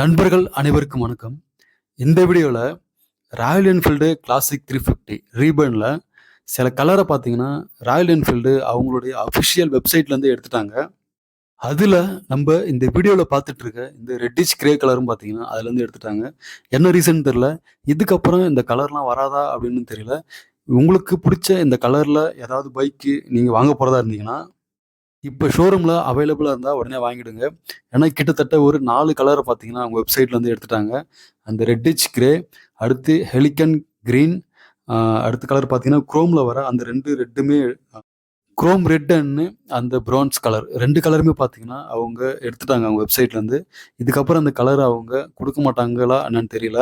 நண்பர்கள் அனைவருக்கும் வணக்கம். இந்த வீடியோவில் Royal Enfield classic three fifty ரீபர்னில் சில கலரை பார்த்தீங்கன்னா ராயல் என்ஃபீல்டு அவங்களுடைய அஃபிஷியல் வெப்சைட்லேருந்து எடுத்துட்டாங்க. அதில் நம்ம இந்த வீடியோவில் பார்த்துட்டு இருக்க இந்த ரெட்டிஷ் கிரே கலரும் பார்த்தீங்கன்னா அதுலேருந்து எடுத்துட்டாங்க. என்ன ரீசன் தெரில இதுக்கப்புறம் இந்த கலர்லாம் வராதா அப்படின்னு தெரியல. உங்களுக்கு பிடிச்ச இந்த கலரில் ஏதாவது பைக்கு நீங்கள் வாங்க போகிறதா இருந்தீங்கன்னா இப்போ ஷோரூமில் அவைலபிளாக இருந்தால் உடனே வாங்கிடுங்க. ஏன்னா கிட்டத்தட்ட ஒரு நாலு கலரை பார்த்தீங்கன்னா அவங்க வெப்சைட்டில் வந்து எடுத்துட்டாங்க. அந்த ரெட்டிச் கிரே அடுத்து ஹெலிகன் க்ரீன் அடுத்த கலர் பார்த்தீங்கன்னா குரோமில் வர அந்த ரெண்டு ரெட்டுமே குரோம் ரெட்டுன்னு அந்த ப்ரான்ஸ் கலர் ரெண்டு கலருமே பார்த்தீங்கன்னா அவங்க எடுத்துட்டாங்க அவங்க வெப்சைட்லேருந்து இதுக்கப்புறம் அந்த கலர் அவங்க கொடுக்க மாட்டாங்களா என்னன்னு தெரியல.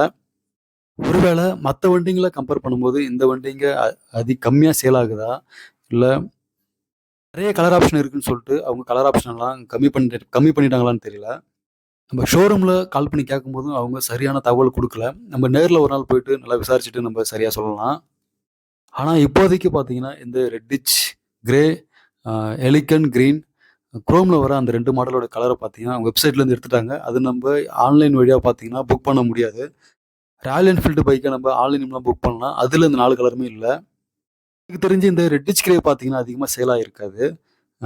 ஒருவேளை மற்ற வண்டிங்களை கம்பேர் பண்ணும்போது இந்த வண்டிங்க அ- அதி கம்மியாக சேல் ஆகுதா? இல்லை நிறைய கலர் ஆப்ஷன் இருக்குன்னு சொல்லிட்டு அவங்க கலர் ஆப்ஷன்லாம் கம்மி பண்ணிட்டு கம்மி பண்ணிட்டாங்களான்னு தெரியல. நம்ம ஷோரூமில் கால் பண்ணி கேட்கும்போதும் அவங்க சரியான தகவல் கொடுக்கல. நம்ம நேரில் ஒரு நாள் போயிட்டு நல்லா விசாரிச்சுட்டு நம்ம சரியாக சொல்லலாம். ஆனால் இப்போதைக்கு பார்த்தீங்கன்னா இந்த ரெட்டிச் கிரே எலிகன் க்ரீன் குரோமில் வர அந்த ரெண்டு மாடலோட கலரை பார்த்தீங்கன்னா அவங்க வெப்சைட்லேருந்து எடுத்துட்டாங்க. அது நம்ம ஆன்லைன் வழியாக பார்த்தீங்கன்னா புக் பண்ண முடியாது. ராயல் என்ஃபீல்டு பைக்கை நம்ம ஆன்லைன்லாம் புக் பண்ணலாம். அதில் இந்த நாலு கலருமே இல்லை. எனக்கு தெரிஞ்சு இந்த ரெட்டிச் கிரே பார்த்தீங்கன்னா அதிகமாக சேல் ஆகிருக்காது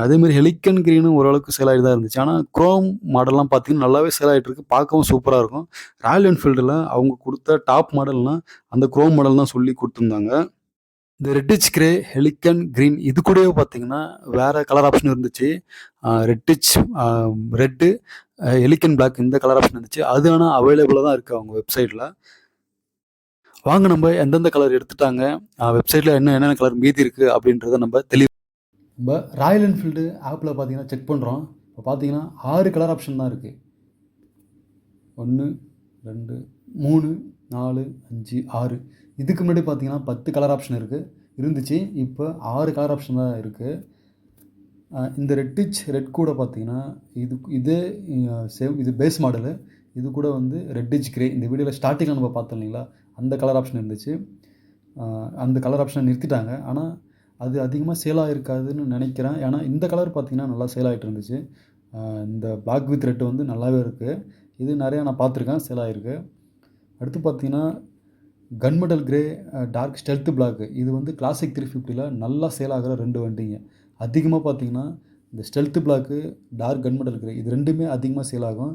அதேமாதிரி ஹெலிக்கன் கிரீனும் ஓரளவுக்கு சேல் ஆகிட்டு தான் இருந்துச்சு ஆனால் குரோம் மாடல்லாம் பார்த்தீங்கன்னா நல்லாவே சேல் ஆகிட்டு இருக்கு. பார்க்கவும் சூப்பராக இருக்கும். ராயல் என்ஃபீல்டில் அவங்க கொடுத்த டாப் மாடல்னால் அந்த குரோம் மாடல் தான் சொல்லி கொடுத்துருந்தாங்க. இந்த ரெட்டிச் கிரே ஹெலிக்கன் க்ரீன் இது கூடவே பார்த்தீங்கன்னா வேறு கலர் ஆப்ஷன் இருந்துச்சு. ரெட்டிச் ரெட்டு ஹெலிக்கன் பிளாக் இந்த கலர் ஆப்ஷன் இருந்துச்சு. அது ஆனால் அவைலபிளாக தான் இருக்குது அவங்க வெப்சைட்டில் வாங்க நம்ம எந்தெந்த கலர் எடுத்துட்டாங்க வெப்சைட்டில் என்ன என்னென்ன கலர் மீதி இருக்குது அப்படின்றத நம்ம தெளிவு நம்ம ராயல் என்ஃபீல்டு ஆப்பில் பார்த்தீங்கன்னா செக் பண்ணுறோம் இப்போ பார்த்தீங்கன்னா ஆறு கலர் ஆப்ஷன் தான் இருக்குது ஒன்று ரெண்டு மூணு நாலு அஞ்சு ஆறு. இதுக்கு முன்னாடி பார்த்தீங்கன்னா பத்து கலர் ஆப்ஷன் இருக்குது இருந்துச்சு. இப்போ ஆறு கலர் ஆப்ஷன் தான் இருக்குது இந்த ரெட்டிச் ரெட் கூட பார்த்தீங்கன்னா இது இதே சேம் இது பேஸ் மாடலு இது கூட வந்து ரெட்டிச் கிரே இந்த வீடியோவில் ஸ்டார்டிங்கில் நம்ம பார்த்தோம் இல்லைங்களா? அந்த கலர் ஆப்ஷன் இருந்துச்சு. அந்த கலர் ஆப்ஷனை நிறுத்திட்டாங்க. ஆனால் அது அதிகமாக சேல் ஆகிருக்காதுன்னு நினைக்கிறேன். ஏன்னா இந்த கலர் பார்த்திங்கன்னா நல்லா சேல் ஆகிட்டு இருந்துச்சு. இந்த பிளாக் வித் ரெட் வந்து நல்லாவே இருக்குது இது நிறையா நான் பார்த்துருக்கேன் சேல் ஆகிருக்கு அடுத்து பார்த்தீங்கன்னா gunmetal grey dark stealth black இது வந்து கிளாசிக் த்ரீ ஃபிஃப்டியில் நல்லா சேல் ஆகிற ரெண்டு வண்டிங்க. அதிகமாக பார்த்திங்கன்னா இந்த stealth black dark gunmetal grey இது ரெண்டுமே அதிகமாக சேல் ஆகும்.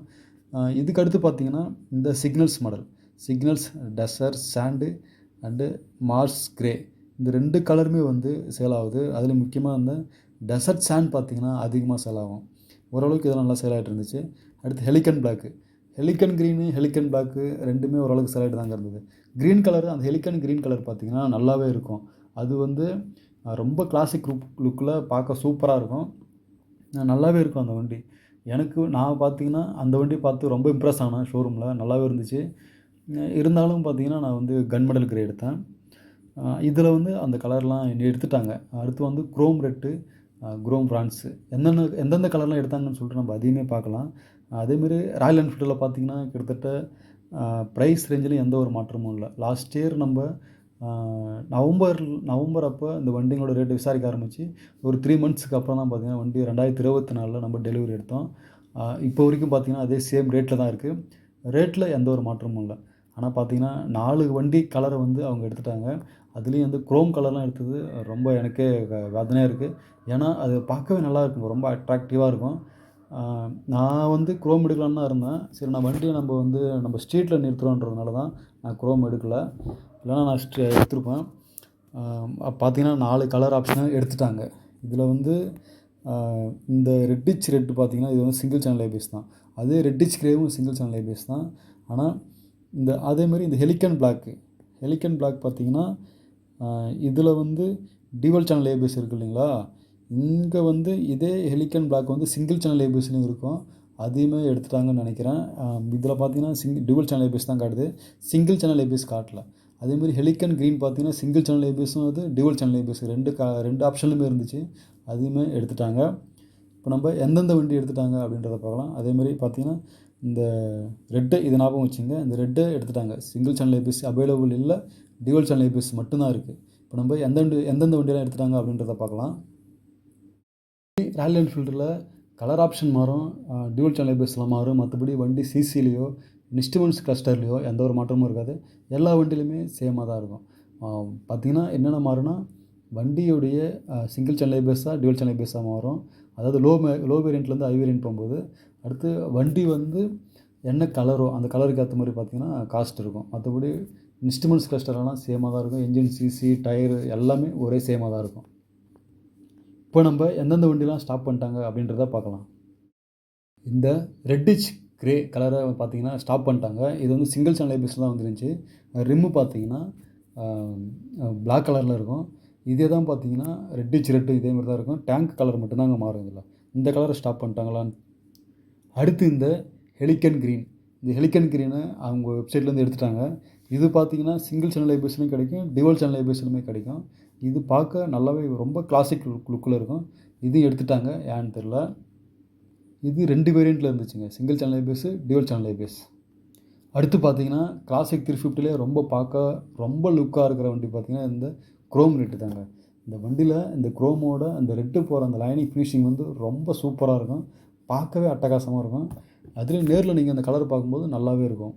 இதுக்கு அடுத்து பார்த்திங்கன்னா இந்த signals model signals desert sand and marsh grey. இந்த ரெண்டு கலருமே வந்து சேல் ஆகுது அதில் முக்கியமாக வந்து டெசர்ட் சாண்ட் பார்த்தீங்கன்னா அதிகமாக சேல் ஆகும் ஓரளவுக்கு இதெல்லாம் நல்லா சேல் ஆகிட்டு இருந்துச்சு அடுத்து Halcyon black Halcyon green Halcyon black ரெண்டுமே ஓரளவுக்கு சேல் ஆகிட்டு தாங்க இருந்தது. க்ரீன் கலர் அந்த ஹெலிகன் க்ரீன் கலர் பார்த்திங்கன்னா நல்லாவே இருக்கும். அது வந்து ரொம்ப கிளாசிக் லுக் லுக்கில் பார்க்க சூப்பராக இருக்கும். நல்லாவே இருக்கும் அந்த வண்டி. எனக்கு நான் பார்த்தீங்கன்னா அந்த வண்டி பார்த்து ரொம்ப இம்ப்ரெஸ் ஆனேன் ஷோரூமில் நல்லாவே இருந்துச்சு. இருந்தாலும் பார்த்தீங்கன்னா நான் வந்து கன் மெடல் கிரே எடுத்தேன். இதில் வந்து அந்த கலர்லாம் என்னை எடுத்துட்டாங்க. அடுத்து வந்து குரோம் ரெட்டு குரோம் பிரான்ஸு என்னென்ன எந்தெந்த கலர்லாம் எடுத்தாங்கன்னு சொல்லிட்டு நம்ம அதையுமே பார்க்கலாம். அதேமாரி ராயல் என்ஃபீல்டில் பார்த்தீங்கன்னா கிட்டத்தட்ட ப்ரைஸ் ரேஞ்சில் எந்த ஒரு மாற்றமும் இல்லை. லாஸ்ட் இயர் நம்ம நவம்பர் நவம்பர் அப்போ இந்த வண்டிங்களோட ரேட்டு விசாரிக்க ஆரம்பித்து ஒரு த்ரீ மந்த்ஸ்க்கு அப்புறம் தான் பார்த்தீங்கன்னா வண்டி ரெண்டாயிரத்தி இருபத்தி நாலில் நம்ம டெலிவரி எடுத்தோம். இப்போ வரைக்கும் பார்த்திங்கன்னா அதே சேம் ரேட்டில் தான் இருக்குது ரேட்டில் எந்த ஒரு மாற்றமும் இல்லை. ஆனால் பார்த்தீங்கன்னா நாலு வண்டி கலரை வந்து அவங்க எடுத்துட்டாங்க. அதுலேயும் வந்து குரோம் கலர்லாம் எடுத்தது ரொம்ப எனக்கே வேதனையாக இருக்குது ஏன்னா அது பார்க்கவே நல்லா இருக்கும். ரொம்ப அட்ராக்டிவாக இருக்கும். நான் வந்து குரோம் எடுக்கலான்னு தான் இருந்தேன். சரி நான் வண்டியை நம்ம வந்து நம்ம ஸ்ட்ரீட்டில் நிறுத்துறோன்றதுனால தான் நான் குரோம் எடுக்கலை. இல்லைன்னா நான் ஸ்ட்ரீ எடுத்திருப்பேன். பார்த்தீங்கன்னா நாலு கலர் ஆப்ஷனாக எடுத்துட்டாங்க. இதில் வந்து இந்த ரெட்டிச் ரெட் பார்த்தீங்கன்னா இது வந்து சிங்கிள் சேனல் ஐபிஎஸ் தான். அதே ரெட்டிச் கிரேவும் சிங்கிள் சேனல் ஐபிஎஸ் தான். ஆனால் இந்த அதேமாதிரி இந்த ஹெலிகன் பிளாக்கு ஹெலிகன் பிளாக் பார்த்திங்கன்னா இதில் வந்து டிவல் சேனல் ஏபிஎஸ் இருக்கு இல்லைங்களா? இங்கே வந்து இதே ஹெலிகன் பிளாக் வந்து சிங்கிள் சேனல் ஏபிஎஸ்லையும் இருக்கும். அதையுமே எடுத்துட்டாங்கன்னு நினைக்கிறேன். இதில் பார்த்தீங்கன்னா சிங்கிள் டிவல் சேனல் ஏபிஎஸ் தான் காட்டுது. சிங்கிள் சேனல் ஏபிஎஸ் காட்டல. அதேமாதிரி ஹெலிகன் க்ரீன் பார்த்தீங்கன்னா சிங்கிள் சேனல் ஏபிஎஸும் அது டிவல் சேனல் ஏபிஎஸ் ரெண்டு கா ரெண்டு ஆப்ஷன்லையுமே இருந்துச்சு. அதையுமே எடுத்துட்டாங்க. இப்போ நம்ம எந்தெந்த வண்டி எடுத்துட்டாங்க அப்படின்றத பார்க்கலாம். அதேமாதிரி பார்த்தீங்கன்னா இந்த ரெட்டு இது ஞாபகம் வச்சுங்க. இந்த ரெட்டை எடுத்துட்டாங்க. சிங்கிள் சேனல் ஏபிஎஸ் அவைலபிள் இல்லை. டியூவல் சேனல் ஏபிஎஸ் மட்டும்தான் இருக்குது இப்போ நம்ம எந்தெந்த எந்தெந்த வண்டியெலாம் எடுத்துட்டாங்க அப்படின்றத பார்க்கலாம். ராயல் என்ஃபீல்டில் கலர் ஆப்ஷன் மாறும். டியூவல் சேனல் பேஸ்லாம் மாறும். மற்றபடி வண்டி சிசிலேயோ இன்ஸ்ட்ருமெண்ட்ஸ் கிளஸ்டர்லேயோ எந்த ஒரு மாற்றமும் இருக்காது. எல்லா வண்டியிலுமே சேமாக தான் இருக்கும். பார்த்திங்கன்னா என்னென்ன மாறுனா வண்டியுடைய சிங்கிள் சேனல் பேஸாக டியூவல் சேனல் பேஸாக மாறும். அதாவது லோ மே லோ வேரியண்ட்லேருந்து ஹை வேரியண்ட் போகும்போது அடுத்து வண்டி வந்து என்ன கலரோ அந்த கலருக்கு ஏற்ற மாதிரி பார்த்திங்கன்னா காஸ்ட் இருக்கும். மற்றபடி இன்ஸ்ட்ருமெண்ட்ஸ் கிளஸ்டர்லாம் சேமாக தான் இருக்கும். என்ஜின் சிசி டயரு எல்லாமே ஒரே சேமாக தான் இருக்கும். இப்போ நம்ம எந்தெந்த வண்டிலாம் ஸ்டாப் பண்ணிட்டாங்க அப்படின்றத பார்க்கலாம். இந்த ரெட்டிச் கிரே கலரை பார்த்தீங்கன்னா ஸ்டாப் பண்ணிட்டாங்க. இது வந்து சிங்கிள் சேனல் ஐபிஎஸ் தான் வந்துருந்துச்சு. ரிம்மு பார்த்தீங்கன்னா பிளாக் கலரில் இருக்கும். இதே தான் பார்த்தீங்கன்னா ரெட்டிச் ரெட்டு இதே மாதிரி தான் இருக்கும். டேங்க் கலர் மட்டும்தாங்க மாறும் இதில். இந்த கலரை ஸ்டாப் பண்ணிட்டாங்களான்னு. அடுத்து இந்த ஹெலிக்கன் க்ரீன் இந்த ஹெலிகன் க்ரீனை அவங்க வெப்சைட்லேருந்து எடுத்துட்டாங்க. இது பார்த்தீங்கன்னா சிங்கிள் சேனல் ஐபிஎஸ்லையும் கிடைக்கும் டிவல் சேனல் ஐபிஎஸ்லையுமே கிடைக்கும். இது பார்க்க நல்லாவே ரொம்ப கிளாசிக் லுக் லுக்கில் இருக்கும். இதையும் எடுத்துட்டாங்க. ஏன்னு தெரில இது ரெண்டு வேரியண்ட்டில் இருந்துச்சுங்க. Single channel IBS dual channel base அடுத்து பார்த்தீங்கன்னா கிளாசிக் த்ரீ ஃபிஃப்டிலே ரொம்ப பார்க்க ரொம்ப லுக்காக இருக்கிற வண்டி பார்த்தீங்கன்னா இந்த குரோம் ரெட்டு தாங்க. இந்த வண்டியில் இந்த குரோமோட அந்த ரெட்டு போகிற அந்த லைனிங் ஃபினிஷிங் வந்து ரொம்ப சூப்பராக இருக்கும். பார்க்கவே அட்டகாசமாக இருக்கும். அதுலேயும் நேரில் நீங்கள் அந்த கலர் பார்க்கும்போது நல்லாவே இருக்கும்.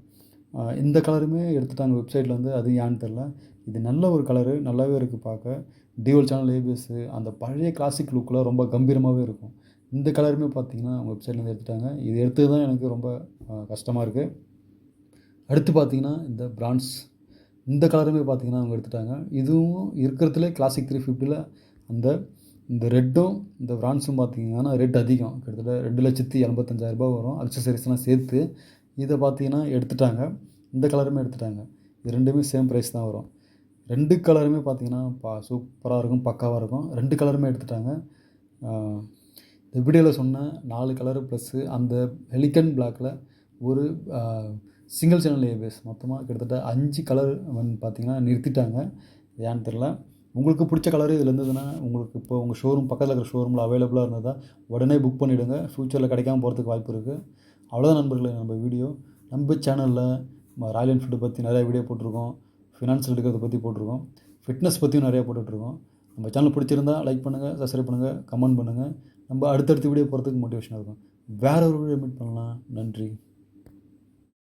இந்த கலருமே எடுத்துட்டாங்க வெப்சைட்டில் வந்து அது ஏன்னு தெரில இது நல்ல ஒரு கலரு நல்லாவே இருக்குது பார்க்க. டியூவல் சேனல் ஏபிஎஸ்ஸு அந்த பழைய கிளாசிக் லுக்கில் ரொம்ப கம்பீரமாகவே இருக்கும். இந்த கலருமே பார்த்தீங்கன்னா அவங்க வெப்சைட்லேருந்து எடுத்துட்டாங்க. இது எடுத்தது தான் எனக்கு ரொம்ப கஷ்டமாக இருக்குது அடுத்து பார்த்தீங்கன்னா இந்த பிரான்ஸ் இந்த கலருமே பார்த்தீங்கன்னா அவங்க எடுத்துட்டாங்க. இதுவும் இருக்கிறதுலே கிளாசிக் த்ரீ ஃபிஃப்டியில் அந்த இந்த ரெட்டும் இந்த பிரான்ஸும் பார்த்தீங்கன்னா ரெட் அதிகம். கிட்டத்தட்ட ரெண்டு லட்சத்தி எண்பத்தஞ்சாயிரரூபா வரும். அக்சசரிஸ்லாம் சேர்த்து இதை பார்த்தீங்கன்னா எடுத்துட்டாங்க. இந்த கலருமே எடுத்துட்டாங்க. இது ரெண்டுமே சேம் ப்ரைஸ் தான் வரும். ரெண்டு கலருமே பார்த்தீங்கன்னா பா சூப்பராக இருக்கும் பக்காவாக இருக்கும். ரெண்டு கலருமே எடுத்துட்டாங்க. இந்த வீடியோவில் சொன்ன நாலு கலரு ப்ளஸ்ஸு அந்த ஹெலிகன் பிளாக்கில் ஒரு சிங்கிள் சேனல் ஏபிஎஸ் மொத்தமாக கிட்டத்தட்ட அஞ்சு கலர் வந்து பார்த்திங்கன்னா நிறுத்திட்டாங்க. ஏன்னு தெரில உங்களுக்கு பிடிச்ச கலரு இதில் இருந்ததுன்னா உங்களுக்கு இப்போ உங்கள் ஷோரூம் பக்கத்தில் இருக்கிற ஷோரூமில் அவைலபிளாக இருந்ததா உடனே புக் பண்ணிவிடுங்க ஃப்யூச்சரில் கிடைக்காம போகிறதுக்கு வாய்ப்பு இருக்குது அவ்வளோதான் நண்பர்களே நம்ம வீடியோ நம்ம சேனலில் ராயல் என்ஃபீல்டு பற்றி நிறையா வீடியோ போட்டிருக்கோம். ஃபினான்ஷியல் எடுக்கிறத பற்றி போட்டிருக்கோம். ஃபிட்னஸ் பற்றியும் நிறையா போட்டுட்ருக்கோம். நம்ம சேனல் பிடிச்சிருந்தா லைக் பண்ணுங்கள் சப்ஸ்கிரைப் பண்ணுங்கள் கமெண்ட் பண்ணுங்கள் நம்ம அடுத்தடுத்த வீடியோ போகிறதுக்கு மோட்டிவேஷனாக இருக்கும். வேறு ஒரு வீடியோ மீட் பண்ணலாம். நன்றி.